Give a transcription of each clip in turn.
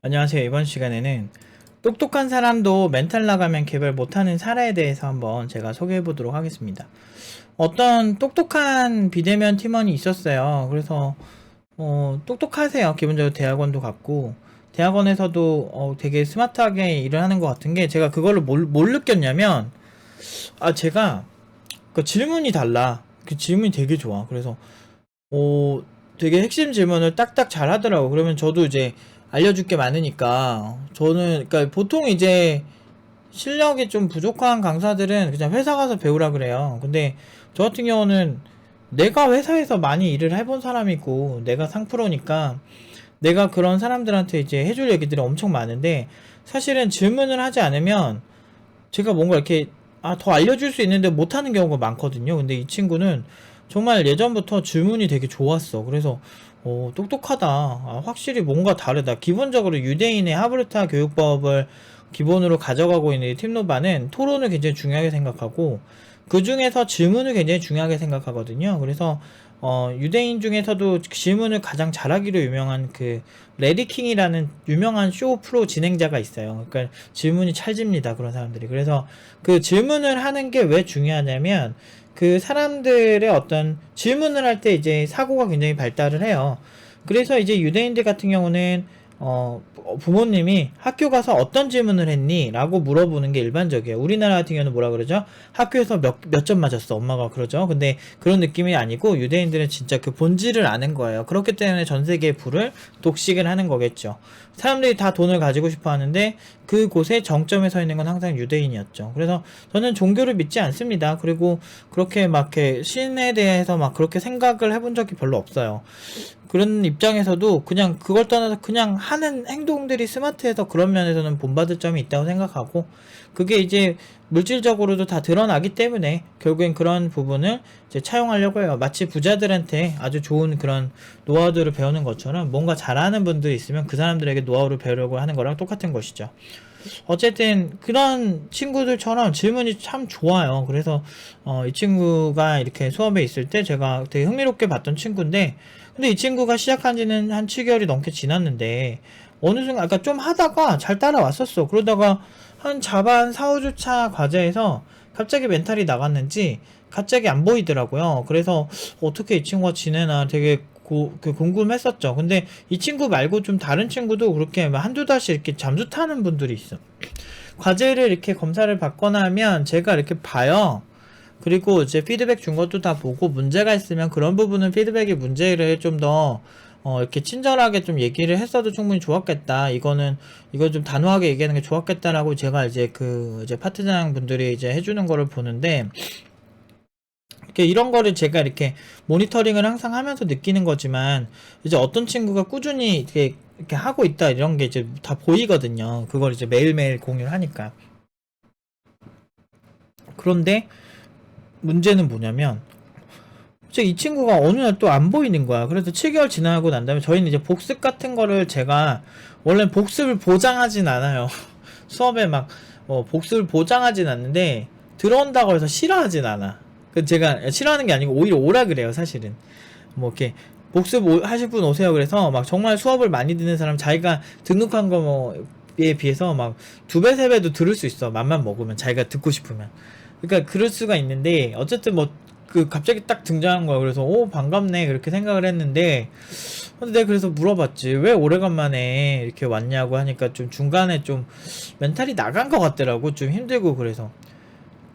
안녕하세요. 이번 시간에는 똑똑한 사람도 멘탈 나가면 개별 못하는 사례에 대해서 한번 제가 소개해 보도록 하겠습니다. 어떤 똑똑한 비대면 팀원이 있었어요. 그래서 어, 똑똑하세요. 기본적으로 대학원도 갔고 대학원에서도 어, 되게 스마트하게 일을 하는 것 같은 게 제가 그걸로 뭘, 뭘 느꼈냐면 아 제가 그 질문이 달라. 그 질문이 되게 좋아. 그래서 어, 되게 핵심 질문을 딱딱 잘 하더라고. 그러면 저도 이제 알려줄 게 많으니까 저는 그러니까 보통 이제 실력이 좀 부족한 강사들은 그냥 회사 가서 배우라 그래요. 근데 저 같은 경우는 내가 회사에서 많이 일을 해본 사람이고 내가 상프로니까 내가 그런 사람들한테 이제 해줄 얘기들이 엄청 많은데 사실은 질문을 하지 않으면 제가 뭔가 이렇게 아, 더 알려줄 수 있는데 못하는 경우가 많거든요. 근데 이 친구는 정말 예전부터 질문이 되게 좋았어. 그래서 어, 똑똑하다. 아, 확실히 뭔가 다르다. 기본적으로 유대인의 하브르타 교육법을 기본으로 가져가고 있는 이 팀노바는 토론을 굉장히 중요하게 생각하고 그 중에서 질문을 굉장히 중요하게 생각하거든요. 그래서 어, 유대인 중에서도 질문을 가장 잘하기로 유명한 그 레디킹이라는 유명한 쇼 프로 진행자가 있어요. 그러니까 질문이 찰집니다. 그런 사람들이. 그래서 그 질문을 하는 게 왜 중요하냐면 그 사람들의 어떤 질문을 할 때 이제 사고가 굉장히 발달을 해요. 그래서 이제 유대인들 같은 경우는 어, 부모님이 학교 가서 어떤 질문을 했니? 라고 물어보는 게 일반적이에요. 우리나라 같은 경우는 뭐라 그러죠? 학교에서 몇, 몇 점 맞았어? 엄마가 그러죠. 근데 그런 느낌이 아니고 유대인들은 진짜 그 본질을 아는 거예요. 그렇기 때문에 전 세계의 불을 독식을 하는 거겠죠. 사람들이 다 돈을 가지고 싶어 하는데 그곳에 정점에 서 있는 건 항상 유대인이었죠. 그래서 저는 종교를 믿지 않습니다. 그리고 그렇게 막 이렇게 신에 대해서 막 그렇게 생각을 해본 적이 별로 없어요. 그런 입장에서도 그냥 그걸 떠나서 그냥 하는 행동들이 스마트해서 그런 면에서는 본받을 점이 있다고 생각하고 그게 이제 물질적으로도 다 드러나기 때문에 결국엔 그런 부분을 이제 차용하려고 해요. 마치 부자들한테 아주 좋은 그런 노하우들을 배우는 것처럼 뭔가 잘하는 분들이 있으면 그 사람들에게 노하우를 배우려고 하는 거랑 똑같은 것이죠. 어쨌든 그런 친구들처럼 질문이 참 좋아요. 그래서 어, 이 친구가 이렇게 수업에 있을 때 제가 되게 흥미롭게 봤던 친구인데 근데 이 친구가 시작한 지는 한 7개월이 넘게 지났는데 어느 순간 아까 좀 하다가 잘 따라왔었어. 그러다가 한 자반 4, 5주차 과제에서 갑자기 멘탈이 나갔는지 갑자기 안 보이더라고요. 그래서 어떻게 이 친구가 지내나 되게 고, 그 궁금했었죠. 근데 이 친구 말고 좀 다른 친구도 그렇게 막 한두 달씩 이렇게 잠수 타는 분들이 있어. 과제를 이렇게 검사를 받거나 하면 제가 이렇게 봐요. 그리고 이제 피드백 준 것도 다 보고 문제가 있으면 그런 부분은 피드백의 문제를 좀더 어, 이렇게 친절하게 좀 얘기를 했어도 충분히 좋았겠다. 이거는, 이거 좀 단호하게 얘기하는 게 좋았겠다라고 제가 이제 그, 이제 파트장 분들이 이제 해주는 거를 보는데, 이런 거를 제가 이렇게 모니터링을 항상 하면서 느끼는 거지만, 이제 어떤 친구가 꾸준히 이렇게, 이렇게 하고 있다, 이런 게 이제 다 보이거든요. 그걸 이제 매일매일 공유를 하니까. 그런데, 문제는 뭐냐면, 진짜 이 친구가 어느 날 또 안 보이는 거야. 그래서 7개월 지나고 난 다음에 저희는 이제 복습 같은 거를 제가 원래 복습을 보장하진 않아요. 수업에 막 어, 복습을 보장하진 않는데 들어온다고 해서 싫어하진 않아. 그 제가 싫어하는 게 아니고 오히려 오라 그래요, 사실은. 뭐 이렇게 복습 오- 하실 분 오세요. 그래서 막 정말 수업을 많이 듣는 사람 자기가 등록한 거 뭐에 비해서 막 두 배, 세 배도 들을 수 있어. 맘만 먹으면 자기가 듣고 싶으면. 그러니까 그럴 수가 있는데 어쨌든 뭐 그 갑자기 딱 등장한 거야. 그래서 오 반갑네 그렇게 생각을 했는데 근데 내가 그래서 물어봤지 왜 오래간만에 이렇게 왔냐고 하니까 좀 중간에 좀 멘탈이 나간 것 같더라고 좀 힘들고 그래서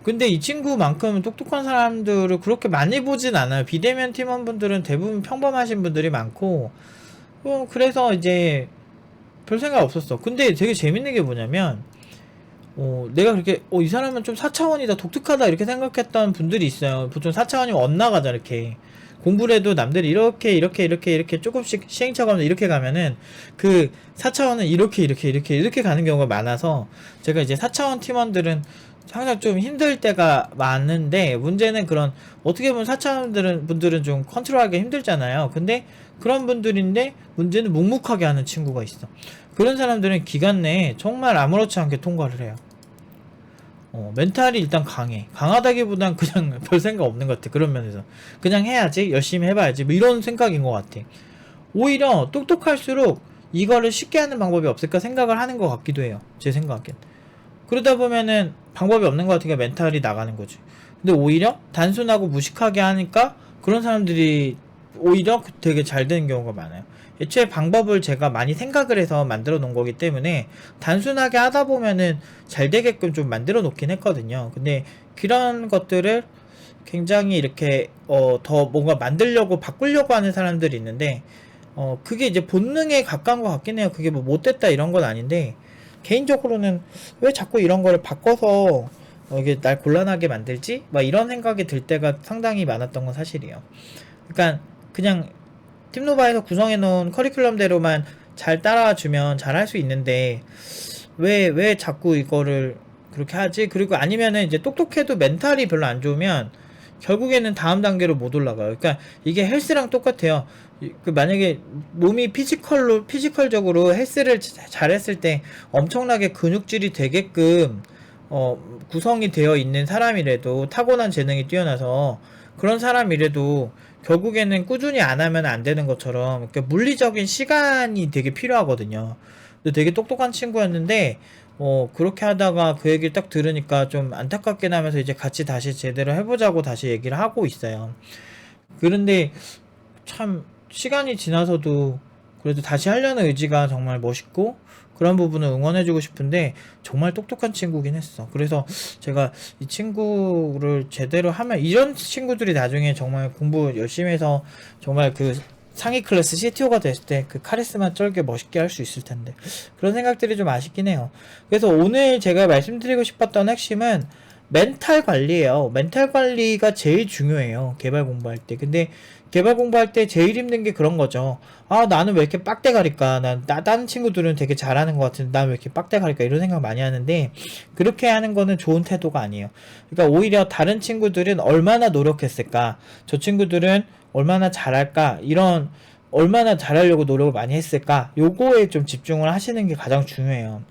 근데 이 친구만큼 똑똑한 사람들을 그렇게 많이 보진 않아요. 비대면 팀원분들은 대부분 평범하신 분들이 많고 어, 그래서 이제 별 생각 없었어. 근데 되게 재밌는 게 뭐냐면 어, 내가 그렇게, 어, 이 사람은 좀 4차원이다, 독특하다, 이렇게 생각했던 분들이 있어요. 보통 4차원이면 엇나가자, 이렇게. 공부를 해도 남들이 이렇게, 이렇게, 이렇게, 이렇게 조금씩 시행착오 하면서 이렇게 가면은 그 4차원은 이렇게, 이렇게, 이렇게, 이렇게 가는 경우가 많아서 제가 이제 4차원 팀원들은 항상 좀 힘들 때가 많은데 문제는 그런 어떻게 보면 4차원들은 분들은 좀 컨트롤하기 힘들잖아요. 근데 그런 분들인데 문제는 묵묵하게 하는 친구가 있어. 그런 사람들은 기간 내에 정말 아무렇지 않게 통과를 해요. 어, 멘탈이 일단 강해. 강하다기보단 그냥 별 생각 없는 것 같아. 그런 면에서. 그냥 해야지, 열심히 해봐야지. 뭐 이런 생각인 것 같아. 오히려 똑똑할수록 이거를 쉽게 하는 방법이 없을까 생각을 하는 것 같기도 해요. 제 생각엔. 그러다 보면은 방법이 없는 것 같으니까 멘탈이 나가는 거지. 근데 오히려 단순하고 무식하게 하니까 그런 사람들이 오히려 되게 잘 되는 경우가 많아요. 애초에 방법을 제가 많이 생각을 해서 만들어 놓은 거기 때문에 단순하게 하다 보면은 잘 되게끔 좀 만들어 놓긴 했거든요. 근데 그런 것들을 굉장히 이렇게 어 더 뭔가 만들려고 바꾸려고 하는 사람들이 있는데 어 그게 이제 본능에 가까운 것 같긴 해요. 그게 뭐 못됐다 이런 건 아닌데 개인적으로는 왜 자꾸 이런 거를 바꿔서 어, 이게 날 곤란하게 만들지? 막 이런 생각이 들 때가 상당히 많았던 건 사실이에요. 그러니까 그냥 팀노바에서 구성해 놓은 커리큘럼대로만 잘 따라와 주면 잘 할 수 있는데 왜왜 자꾸 이거를 그렇게 하지? 그리고 아니면은 이제 똑똑해도 멘탈이 별로 안 좋으면 결국에는 다음 단계로 못 올라가요. 그러니까 이게 헬스랑 똑같아요. 이- 그 만약에 몸이 피지컬로 피지컬적으로 헬스를 자- 잘했을 때 엄청나게 근육질이 되게끔 어 구성이 되어 있는 사람이라도 타고난 재능이 뛰어나서 그런 사람이라도 결국에는 꾸준히 안 하면 안 되는 것처럼 그러니까 물리적인 시간이 되게 필요하거든요. 근데 되게 똑똑한 친구였는데 어 그렇게 하다가 그 얘기를 딱 들으니까 좀 안타깝긴 하면서 이제 같이 다시 제대로 해보자고 다시 얘기를 하고 있어요. 그런데 참 시간이 지나서도 그래도 다시 하려는 의지가 정말 멋있고 그런 부분을 응원해주고 싶은데 정말 똑똑한 친구긴 했어. 그래서 제가 이 친구를 제대로 하면 이런 친구들이 나중에 정말 공부 열심히 해서 정말 그 상위 클래스 CTO가 됐을 때 그 카리스마 쩔게 멋있게 할 수 있을 텐데 그런 생각들이 좀 아쉽긴 해요. 그래서 오늘 제가 말씀드리고 싶었던 핵심은 멘탈 관리예요. 멘탈 관리가 제일 중요해요. 개발 공부할 때. 근데 개발 공부할 때 제일 힘든 게 그런 거죠. 아, 나는 왜 이렇게 빡대가릴까? 난, 나, 다른 친구들은 되게 잘하는 것 같은데, 난 왜 이렇게 빡대가릴까? 이런 생각 많이 하는데, 그렇게 하는 거는 좋은 태도가 아니에요. 그러니까 오히려 다른 친구들은 얼마나 노력했을까? 저 친구들은 얼마나 잘할까? 이런, 얼마나 잘하려고 노력을 많이 했을까? 요거에 좀 집중을 하시는 게 가장 중요해요.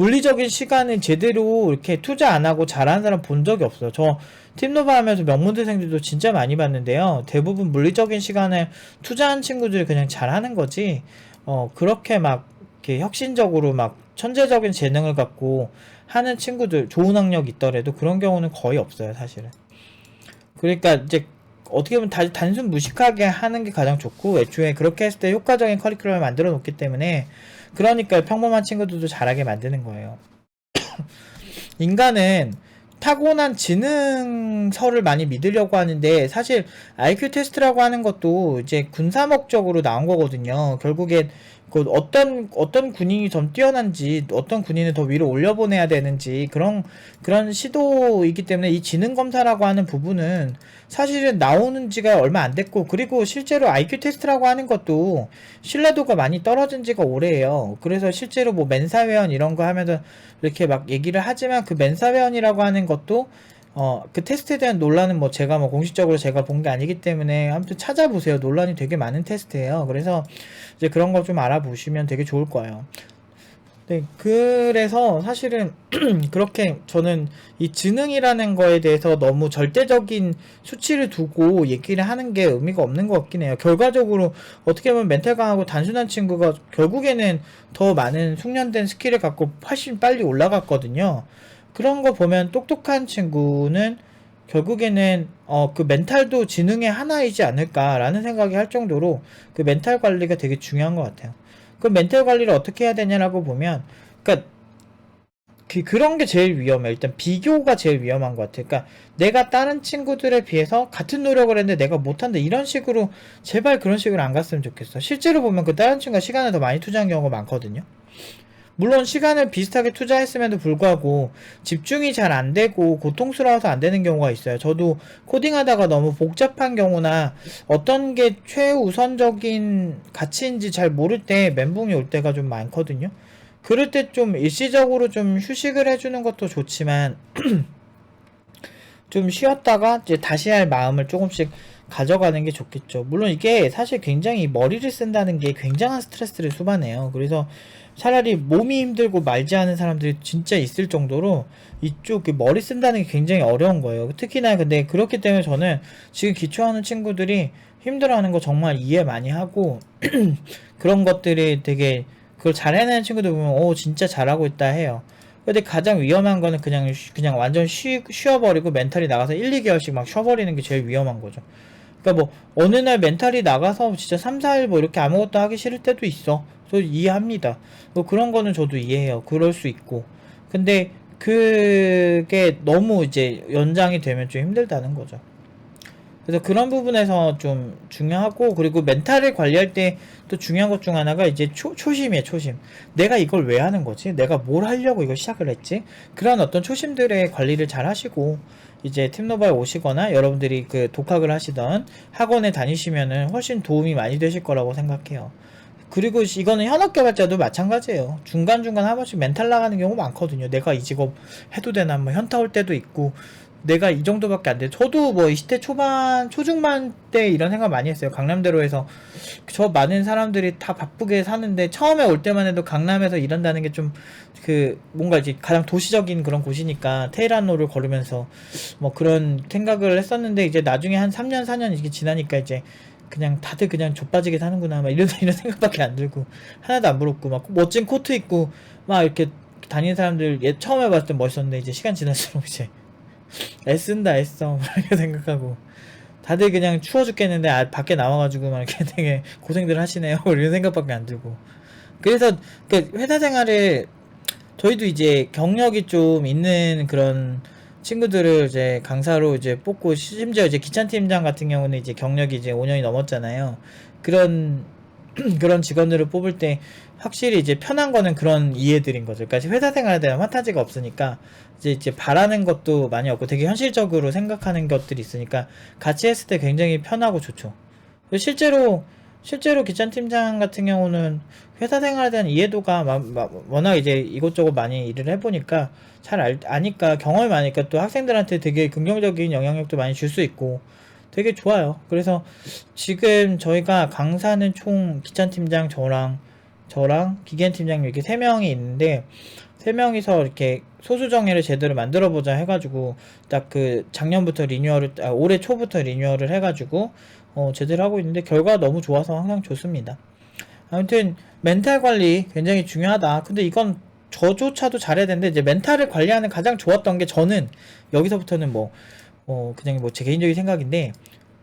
물리적인 시간을 제대로 이렇게 투자 안 하고 잘하는 사람 본 적이 없어요. 저 팀노바 하면서 명문대생들도 진짜 많이 봤는데요. 대부분 물리적인 시간을 투자한 친구들이 그냥 잘하는 거지. 어, 그렇게 막 이렇게 혁신적으로 막 천재적인 재능을 갖고 하는 친구들, 좋은 학력이 있더라도 그런 경우는 거의 없어요, 사실은. 그러니까 이제 어떻게 보면 다, 단순 무식하게 하는 게 가장 좋고 애초에 그렇게 했을 때 효과적인 커리큘럼을 만들어 놓기 때문에 그러니까 평범한 친구들도 잘하게 만드는 거예요. 인간은 타고난 지능서를 많이 믿으려고 하는데 사실 IQ 테스트라고 하는 것도 이제 군사 목적으로 나온 거거든요. 결국엔 그 어떤 어떤 군인이 좀 뛰어난지 어떤 군인을 더 위로 올려보내야 되는지 그런 그런 시도이기 때문에 이 지능 검사라고 하는 부분은 사실은 나오는 지가 얼마 안 됐고 그리고 실제로 IQ 테스트라고 하는 것도 신뢰도가 많이 떨어진 지가 오래예요. 그래서 실제로 뭐 멘사회원 이런 거 하면서 이렇게 막 얘기를 하지만 그 멘사회원이라고 하는 것도 어, 그 테스트에 대한 논란은 뭐 제가 뭐 공식적으로 제가 본 게 아니기 때문에 아무튼 찾아보세요. 논란이 되게 많은 테스트예요. 그래서 이제 그런 거 좀 알아보시면 되게 좋을 거예요. 네, 그래서 사실은 그렇게 저는 이 지능이라는 거에 대해서 너무 절대적인 수치를 두고 얘기를 하는 게 의미가 없는 것 같긴 해요. 결과적으로 어떻게 보면 멘탈 강하고 단순한 친구가 결국에는 더 많은 숙련된 스킬을 갖고 훨씬 빨리 올라갔거든요. 그런 거 보면 똑똑한 친구는 결국에는 어 그 멘탈도 지능의 하나이지 않을까라는 생각이 할 정도로 그 멘탈 관리가 되게 중요한 것 같아요. 그 멘탈 관리를 어떻게 해야 되냐라고 보면, 그러니까 그, 그런 게 제일 위험해. 일단 비교가 제일 위험한 것 같아. 그러니까 내가 다른 친구들에 비해서 같은 노력을 했는데 내가 못한다. 이런 식으로 제발 그런 식으로 안 갔으면 좋겠어. 실제로 보면 그 다른 친구가 시간을 더 많이 투자한 경우가 많거든요. 물론 시간을 비슷하게 투자했음에도 불구하고 집중이 잘 안 되고 고통스러워서 안 되는 경우가 있어요. 저도 코딩하다가 너무 복잡한 경우나 어떤 게 최우선적인 가치인지 잘 모를 때 멘붕이 올 때가 좀 많거든요. 그럴 때 좀 일시적으로 좀 휴식을 해주는 것도 좋지만 좀 쉬었다가 이제 다시 할 마음을 조금씩 가져가는 게 좋겠죠. 물론 이게 사실 굉장히 머리를 쓴다는 게 굉장한 스트레스를 수반해요. 그래서 차라리 몸이 힘들고 말지 않은 사람들이 진짜 있을 정도로 이쪽 그 머리 쓴다는 게 굉장히 어려운 거예요. 특히나 근데 그렇기 때문에 저는 지금 기초하는 친구들이 힘들어하는 거 정말 이해 많이 하고 그런 것들이 되게 그걸 잘 해내는 친구들 보면 오 진짜 잘하고 있다 해요. 근데 가장 위험한 거는 그냥 쉬- 그냥 완전 쉬, 쉬어버리고 멘탈이 나가서 1, 2개월씩 막 쉬어버리는 게 제일 위험한 거죠. 그러니까 뭐 어느 날 멘탈이 나가서 진짜 3, 4일 뭐 이렇게 아무것도 하기 싫을 때도 있어. 저 이해합니다. 뭐 그런 거는 저도 이해해요. 그럴 수 있고. 근데 그게 너무 이제 연장이 되면 좀 힘들다는 거죠. 그래서 그런 부분에서 좀 중요하고 그리고 멘탈을 관리할 때 또 중요한 것 중 하나가 이제 초, 초심이에요 초심 내가 이걸 왜 하는 거지 내가 뭘 하려고 이걸 시작을 했지 그런 어떤 초심들의 관리를 잘 하시고 이제 팀노바에 오시거나 여러분들이 그 독학을 하시던 학원에 다니시면은 훨씬 도움이 많이 되실 거라고 생각해요 그리고 이거는 현업 개발자도 마찬가지예요. 중간중간 한 번씩 멘탈 나가는 경우 많거든요. 내가 이 직업 해도 되나 뭐 현타 올 때도 있고 내가 이 정도밖에 안 돼. 저도 뭐 20대 초반, 초중반 때 이런 생각 많이 했어요. 강남대로에서 저 많은 사람들이 다 바쁘게 사는데 처음에 올 때만 해도 강남에서 일한다는 게 좀 그 뭔가 이제 가장 도시적인 그런 곳이니까 테헤란로를 걸으면서 뭐 그런 생각을 했었는데 이제 나중에 한 3년, 4년 이렇게 지나니까 이제 그냥 다들 그냥 좆빠지게 사는구나 막 이런 이런 생각밖에 안 들고 하나도 안 부럽고 막 멋진 코트 입고 막 이렇게 다니는 사람들 얘 처음에 봤을 때 멋있었는데 이제 시간 지날수록 이제 애쓴다 애써. 막 이렇게 생각하고. 다들 그냥 추워 죽겠는데 아, 밖에 나와가지고 막 이렇게 되게 고생들 하시네요. 이런 생각밖에 안 들고. 그래서 그 회사 생활을 저희도 이제 경력이 좀 있는 그런 친구들을 이제 강사로 이제 뽑고 심지어 이제 기찬 팀장 같은 경우는 이제 경력이 이제 5년이 넘었잖아요. 그런 그런 직원들을 뽑을 때 확실히 이제 편한 거는 그런 이해들인 거죠. 그러니까 회사 생활에 대한 환타지가 없으니까 이제 이제 바라는 것도 많이 없고 되게 현실적으로 생각하는 것들이 있으니까 같이 했을 때 굉장히 편하고 좋죠. 실제로 실제로 기찬 팀장 같은 경우는 회사 생활에 대한 이해도가 마- 마- 워낙 이제 이곳저곳 많이 일을 해보니까 잘 알, 아니까 경험이 많으니까 또 학생들한테 되게 긍정적인 영향력도 많이 줄 수 있고 되게 좋아요. 그래서 지금 저희가 강사는 총 기찬 팀장 저랑 저랑 기겐 팀장 이렇게 세 명이 있는데 세 명이서 이렇게 소수 정예를 제대로 만들어 보자 해가지고 딱 그 작년부터 리뉴얼을 아, 올해 초부터 리뉴얼을 해가지고 어, 제대로 하고 있는데 결과가 너무 좋아서 항상 좋습니다. 아무튼 멘탈 관리 굉장히 중요하다. 근데 이건 저조차도 잘해야 되는데 이제 멘탈을 관리하는 가장 좋았던 게 저는 여기서부터는 뭐 어, 그냥 뭐 제 개인적인 생각인데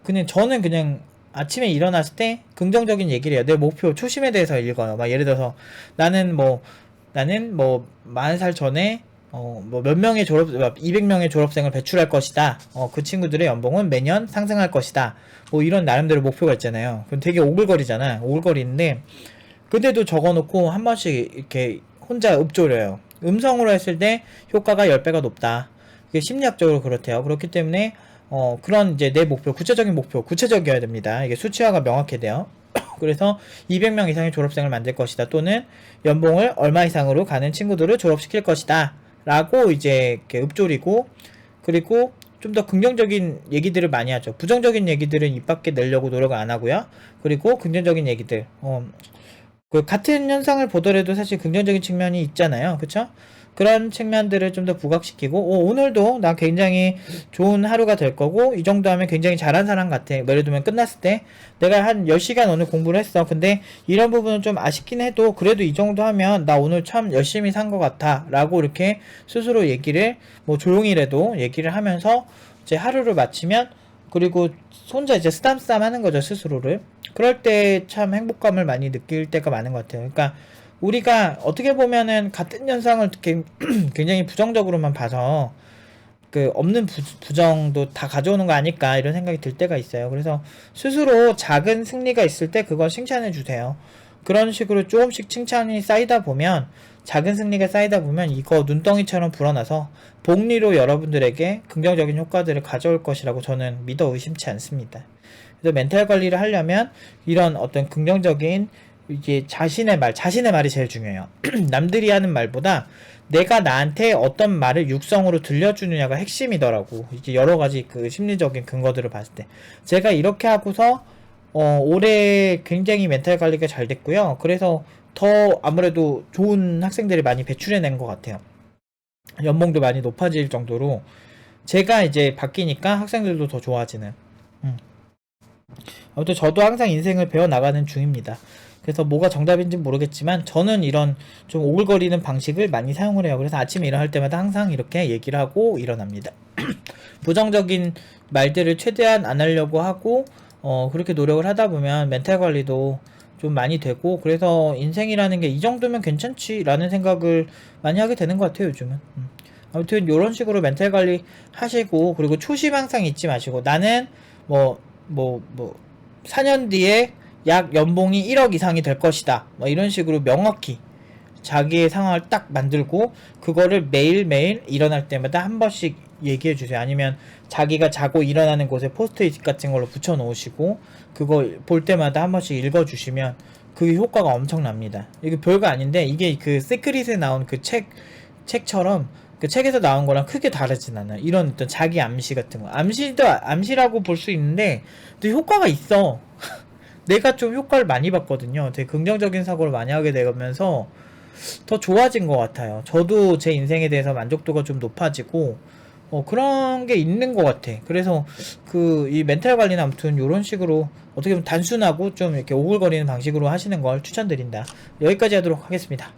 그냥 저는 그냥 아침에 일어났을 때 긍정적인 얘기를 해요. 내 목표, 초심에 대해서 읽어요. 막 예를 들어서 나는 뭐 나는 뭐 40살 전에 어 뭐 몇 명의 졸업 200명의 졸업생을 배출할 것이다. 어 그 친구들의 연봉은 매년 상승할 것이다. 뭐 이런 나름대로 목표가 있잖아요. 그럼 되게 오글거리잖아. 오글거리는데 그때도 적어놓고 한 번씩 이렇게 혼자 읊조려요. 음성으로 했을 때 효과가 10배가 높다. 그게 심리학적으로 그렇대요. 그렇기 때문에 어 그런 이제 내 목표, 구체적인 목표, 구체적이어야 됩니다. 이게 수치화가 명확해야 돼요. 그래서 200명 이상의 졸업생을 만들 것이다. 또는 연봉을 얼마 이상으로 가는 친구들을 졸업시킬 것이다. 라고 이제 이렇게 읊조리고 그리고 좀 더 긍정적인 얘기들을 많이 하죠. 부정적인 얘기들은 입 밖에 내려고 노력을 안 하고요. 그리고 긍정적인 얘기들. 어, 그 같은 현상을 보더라도 사실 긍정적인 측면이 있잖아요. 그쵸? 그런 측면들을 좀 더 부각시키고 오, 오늘도 나 굉장히 좋은 하루가 될 거고 이 정도 하면 굉장히 잘한 사람 같아. 뭐 예를 들면 끝났을 때 내가 한 10시간 오늘 공부를 했어. 근데 이런 부분은 좀 아쉽긴 해도 그래도 이 정도 하면 나 오늘 참 열심히 산 것 같아. 라고 이렇게 스스로 얘기를 뭐 조용히라도 얘기를 하면서 이제 하루를 마치면 그리고 혼자 이제 쓰담쓰담 하는 거죠 스스로를 그럴 때 참 행복감을 많이 느낄 때가 많은 것 같아요 그러니까 우리가 어떻게 보면은 같은 현상을 굉장히 부정적으로만 봐서 그 없는 부, 부정도 다 가져오는 거 아닐까 이런 생각이 들 때가 있어요 그래서 스스로 작은 승리가 있을 때 그걸 칭찬해 주세요 그런 식으로 조금씩 칭찬이 쌓이다 보면 작은 승리가 쌓이다 보면 이거 눈덩이처럼 불어나서 복리로 여러분들에게 긍정적인 효과들을 가져올 것이라고 저는 믿어 의심치 않습니다. 그래서 멘탈 관리를 하려면 이런 어떤 긍정적인 이게 자신의 말, 자신의 말이 제일 중요해요. 남들이 하는 말보다 내가 나한테 어떤 말을 육성으로 들려주느냐가 핵심이더라고. 이게 여러 가지 그 심리적인 근거들을 봤을 때. 제가 이렇게 하고서 어, 올해 굉장히 멘탈 관리가 잘 됐고요. 그래서 더 아무래도 좋은 학생들이 많이 배출해낸 것 같아요. 연봉도 많이 높아질 정도로 제가 이제 바뀌니까 학생들도 더 좋아지는. 음. 아무튼 저도 항상 인생을 배워 나가는 중입니다. 그래서 뭐가 정답인지 모르겠지만 저는 이런 좀 오글거리는 방식을 많이 사용을 해요. 그래서 아침에 일어날 때마다 항상 이렇게 얘기를 하고 일어납니다. 부정적인 말들을 최대한 안 하려고 하고 어 그렇게 노력을 하다 보면 멘탈 관리도 좀 많이 되고 그래서 인생이라는 게 이 정도면 괜찮지라는 생각을 많이 하게 되는 것 같아요 요즘은 음. 아무튼 이런 식으로 멘탈 관리 하시고 그리고 초심 항상 잊지 마시고 나는 뭐 뭐 뭐 4년 뒤에 약 연봉이 1억 이상이 될 것이다 뭐 이런 식으로 명확히 자기의 상황을 딱 만들고 그거를 매일매일 일어날 때마다 한 번씩 얘기해 주세요. 아니면 자기가 자고 일어나는 곳에 포스트잇 같은 걸로 붙여 놓으시고 그거 볼 때마다 한 번씩 읽어 주시면 그 효과가 엄청납니다. 이게 별거 아닌데 이게 그 시크릿에 나온 그 책 책처럼 그 책에서 나온 거랑 크게 다르진 않아요. 이런 어떤 자기 암시 같은 거. 암시도 암시라고 볼 수 있는데 또 효과가 있어. 내가 좀 효과를 많이 봤거든요. 되게 긍정적인 사고를 많이 하게 되면서 더 좋아진 것 같아요. 저도 제 인생에 대해서 만족도가 좀 높아지고 어, 그런 게 있는 것 같아. 그래서 그 이 멘탈 관리는 아무튼 이런 식으로 어떻게 보면 단순하고 좀 이렇게 오글거리는 방식으로 하시는 걸 추천드린다. 여기까지 하도록 하겠습니다.